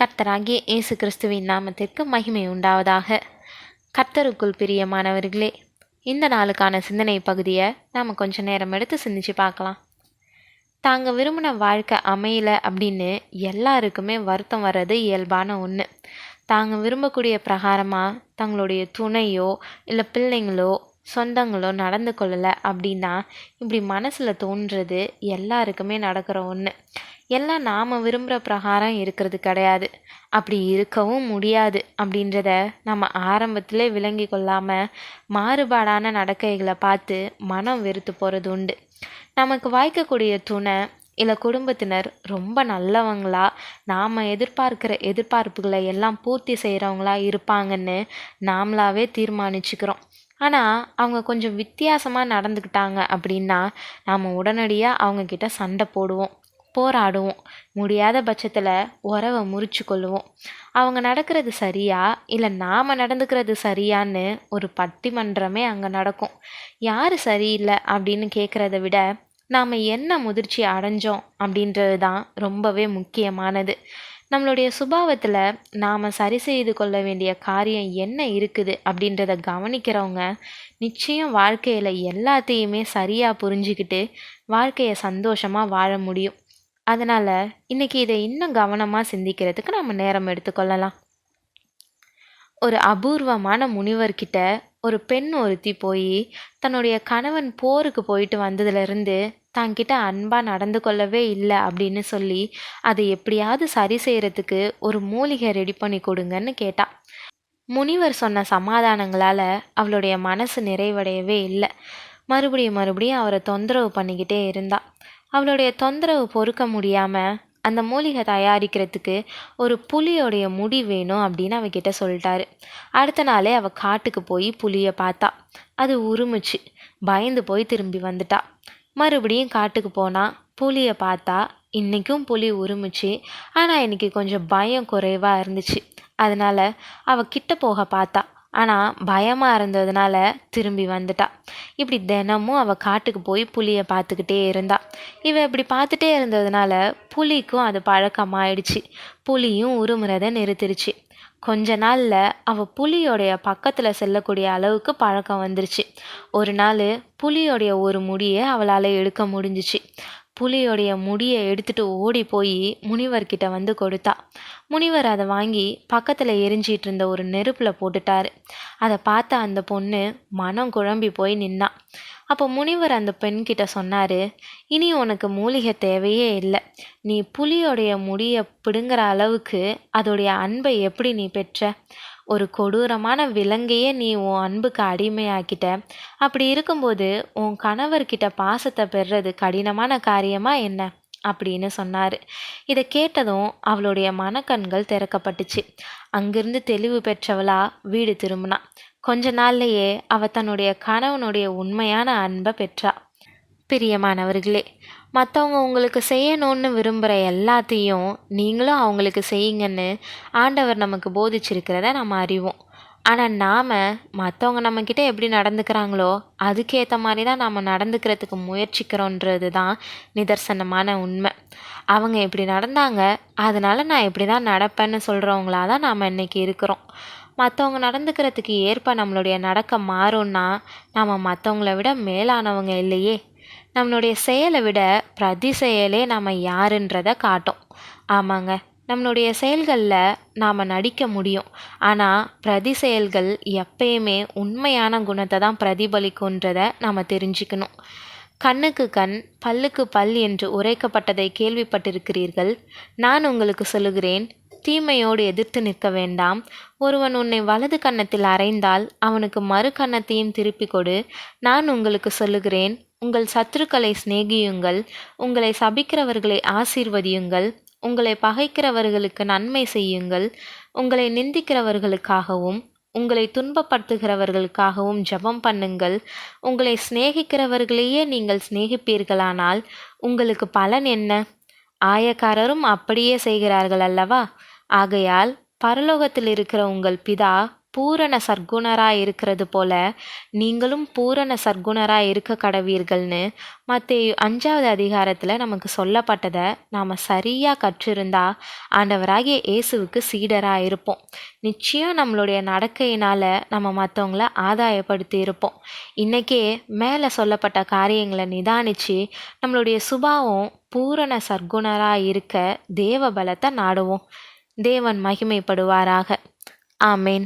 கர்த்தராகிய இயேசு கிறிஸ்துவின் நாமத்திற்கு மகிமை உண்டாவதாக. கர்த்தருக்குள் பிரியமானவர்களே இந்த நாளுக்கான சிந்தனை பகுதியை நாம் கொஞ்ச நேரம் எடுத்து சிந்திச்சு பார்க்கலாம். தாங்க விரும்பின வாழ்க்கை அமையல அப்படின்னு எல்லாருக்குமே வருத்தம் வர்றது இயல்பான ஒன்று தாங்க விரும்பக்கூடிய பிரகாரமாக தங்களுடைய துணையோ இல்லை பிள்ளைங்களோ சொந்தங்களோ நடந்து கொள்ளலை அப்படின்னா இப்படி மனசில் தோன்றது எல்லாருக்குமே நடக்கிற ஒன்று எல்லாம் நாம் விரும்புகிற பிரகாரம் இருக்கிறது கிடையாது. அப்படி இருக்கவும் முடியாது அப்படின்றத நம்ம ஆரம்பத்திலே விளங்கி கொள்ளாமல் மாறுபாடான நடக்கைகளை பார்த்து மனம் வெறுத்து போகிறது உண்டு. நமக்கு வாய்க்கக்கூடிய துணை இல்லை குடும்பத்தினர் ரொம்ப நல்லவங்களா நாம் எதிர்பார்க்கிற எதிர்பார்ப்புகளை எல்லாம் பூர்த்தி செய்கிறவங்களா இருப்பாங்கன்னு நாமளாவே தீர்மானிச்சுக்கிறோம். ஆனால் அவங்க கொஞ்சம் வித்தியாசமாக நடந்துக்கிட்டாங்க அப்படின்னா நாம் உடனடியாக அவங்கக்கிட்ட சண்டை போடுவோம். போராடுவோம். முடியாத பட்சத்தில் உறவை முறிச்சு கொள்ளுவோம். அவங்க நடக்கிறது சரியா? இல்லை நாம் நடந்துக்கிறது சரியான்னு ஒரு பட்டிமன்றமே அங்கே நடக்கும். யார் சரியில்லை அப்படின்னு கேட்குறத விட நாம் என்ன முதிர்ச்சி அடைஞ்சோம் அப்படின்றது தான் ரொம்பவே முக்கியமானது. நம்மளுடைய சுபாவத்தில் நாம் சரி செய்து கொள்ள வேண்டிய காரியம் என்ன இருக்குது அப்படின்றத கவனிக்கிறவங்க நிச்சயம் வாழ்க்கையில் எல்லாத்தையுமே சரியாக புரிஞ்சுக்கிட்டு வாழ்க்கையை சந்தோஷமாக வாழ முடியும். அதனால் இன்றைக்கி இதை இன்னும் கவனமாக சிந்திக்கிறதுக்கு நம்ம நேரம் எடுத்துக்கொள்ளலாம் ஒரு அபூர்வமான முனிவர்கிட்ட ஒரு பெண் ஒருத்தி போய் தன்னுடைய கணவன் போருக்கு போயிட்டு வந்ததுலேருந்து தங்கிட்ட அன்பாக நடந்து கொள்ளவே இல்லை அப்படின்னு சொல்லி அதை எப்படியாவது சரி செய்கிறதுக்கு ஒரு மூலிகை ரெடி பண்ணி கொடுங்கன்னு கேட்டா. முனிவர் சொன்ன சமாதானங்களால் அவளுடைய மனசு நிறைவடையவே இல்லை. மறுபடியும் மறுபடியும் அவரை தொந்தரவு பண்ணிக்கிட்டே இருந்தாள் அவளுடைய தொந்தரவு பொறுக்க முடியாமல் அந்த மூலிகை தயாரிக்கிறதுக்கு ஒரு புலியோடைய முடி வேணும் அப்படின்னு அவகிட்ட சொல்லிட்டாரு. அடுத்த நாளே அவள் காட்டுக்கு போய் புலியை பார்த்தா. அது உருமுச்சு பயந்து போய் திரும்பி வந்துட்டா. மறுபடியும் காட்டுக்கு போனால் புலியை பார்த்தா இன்றைக்கும் புலி உருமுச்சு ஆனால் இன்றைக்கி கொஞ்சம் பயம் குறைவாக இருந்துச்சு. அதனால் அவள் கிட்ட போக பார்த்தா ஆனால் பயமாக இருந்ததுனால திரும்பி வந்துட்டா. இப்படி தினமும் அவள் காட்டுக்கு போய் புலியை பார்த்துக்கிட்டே இருந்தா. இவள் இப்படி பார்த்துட்டே இருந்ததுனால புலிக்கும் அது பழக்கமாயிடுச்சு. புலியும் உருமுறதை நிறுத்திருச்சு. கொஞ்ச நாளில் அவள் புலியோடைய பக்கத்தில் செல்லக்கூடிய அளவுக்கு பழக்கம் வந்துருச்சு. ஒரு நாள் புலியோடைய ஒரு முடியை அவளால் எடுக்க முடிஞ்சிச்சு. புலியோடைய முடியை எடுத்துட்டு ஓடி போய் முனிவர்கிட்ட வந்து கொடுத்தா. முனிவர் அதை வாங்கி பக்கத்தில் எரிஞ்சிட்டு இருந்த ஒரு நெருப்பில் போட்டுட்டாரு. அதை பார்த்த அந்த பொண்ணு மனம் குழம்பி போய் நின்னா. அப்போ முனிவர் அந்த பெண்கிட்ட சொன்னார் இனி உனக்கு மூலிகை தேவையே இல்லை. நீ புலியோடைய முடியை பிடுங்குற அளவுக்கு அதோடைய அன்பை எப்படி நீ பெற்ற? ஒரு கொடூரமான விலங்கையே நீ உன் அன்புக்கு அடிமையாக்கிட்ட. அப்படி இருக்கும்போது உன் கணவர்கிட்ட பாசத்தை பெறுறது கடினமான காரியமா என்ன? அப்படின்னு சொன்னார். இதை கேட்டதும் அவளுடைய மனக்கண்கள் திறக்கப்பட்டுச்சு. அங்கிருந்து தெளிவு பெற்றவளா வீடு திரும்பினா. கொஞ்ச நாள்லையே அவ தன்னுடைய கணவனுடைய உண்மையான அன்பை பெற்றா. பிரியமானவர்களே மற்றவங்க உங்களுக்கு செய்யணும்னு விரும்புகிற எல்லாத்தையும் நீங்களும் அவங்களுக்கு செய்யுங்கன்னு ஆண்டவர் நமக்கு போதிச்சிருக்கிறத நம்ம அறிவோம். ஆனால் நாம் மற்றவங்க நம்மக்கிட்ட எப்படி நடந்துக்கிறாங்களோ அதுக்கேற்ற மாதிரி தான் நாம் நடந்துக்கிறதுக்கு முயற்சிக்கிறோன்றது தான் நிதர்சனமான உண்மை. அவங்க இப்படி நடந்தாங்க அதனால் நான் இப்படி தான் நடப்பேன்னு சொல்கிறவங்களா தான் நாம் இன்றைக்கி இருக்கிறோம். மற்றவங்க நடந்துக்கிறதுக்கு ஏற்ப நம்மளுடைய நடக்க மாறும்னா நாம் மற்றவங்கள விட மேலானவங்க இல்லையே. நம்மளுடைய செயலை விட பிரதி செயலே நாம் யாருன்றதை காட்டும். ஆமாங்க. நம்மளுடைய செயல்களில் நாம் நடிக்க முடியும். ஆனால் பிரதி செயல்கள் எப்பயுமே உண்மையான குணத்தை தான் பிரதிபலிக்குன்றதை நாம் தெரிஞ்சுக்கணும். கண்ணுக்கு கண் பல்லுக்கு பல் என்று உரைக்கப்பட்டதை கேள்விப்பட்டிருக்கிறீர்கள். நான் உங்களுக்கு சொல்லுகிறேன் தீமையோடு எதிர்த்து நிற்க வேண்டாம். ஒருவன் உன்னை வலது கன்னத்தில் அறைந்தால் அவனுக்கு மறு கன்னத்தையும் திருப்பி கொடு. நான் உங்களுக்கு சொல்லுகிறேன் உங்கள் சத்துருக்களை சிநேகியுங்கள் உங்களை சபிக்கிறவர்களை ஆசீர்வதியுங்கள் உங்களை பகைக்கிறவர்களுக்கு நன்மை செய்யுங்கள் உங்களை நிந்திக்கிறவர்களுக்காகவும் உங்களை துன்பப்படுத்துகிறவர்களுக்காகவும் ஜெபம் பண்ணுங்கள். உங்களை சிநேகிக்கிறவர்களையே நீங்கள் சிநேகிப்பீர்களானால் உங்களுக்கு பலன் என்ன? ஆயக்காரரும் அப்படியே செய்கிறார்கள் அல்லவா? ஆகையால் பரலோகத்தில் இருக்கிற உங்கள் பிதா பூரண சர்க்குணராக இருக்கிறது போல நீங்களும் பூரண சர்க்குணராக இருக்க கடவீர்கள்னு மற்ற அஞ்சாவது அதிகாரத்தில் நமக்கு சொல்லப்பட்டதை நாம் சரியாக கற்றிருந்தா ஆண்டவராகிய இயேசுவுக்கு சீடராக இருப்போம். நிச்சயம் நம்மளுடைய நடக்கையினால் நம்ம மற்றவங்கள ஆதாயப்படுத்தி இருப்போம். இன்றைக்கே மேலே சொல்லப்பட்ட காரியங்களை நிதானித்து நம்மளுடைய சுபாவம் பூரண சர்க்குணராக இருக்க தேவ பலத்தை நாடுவோம். தேவன் மகிமைப்படுவாராக. ஆமேன்.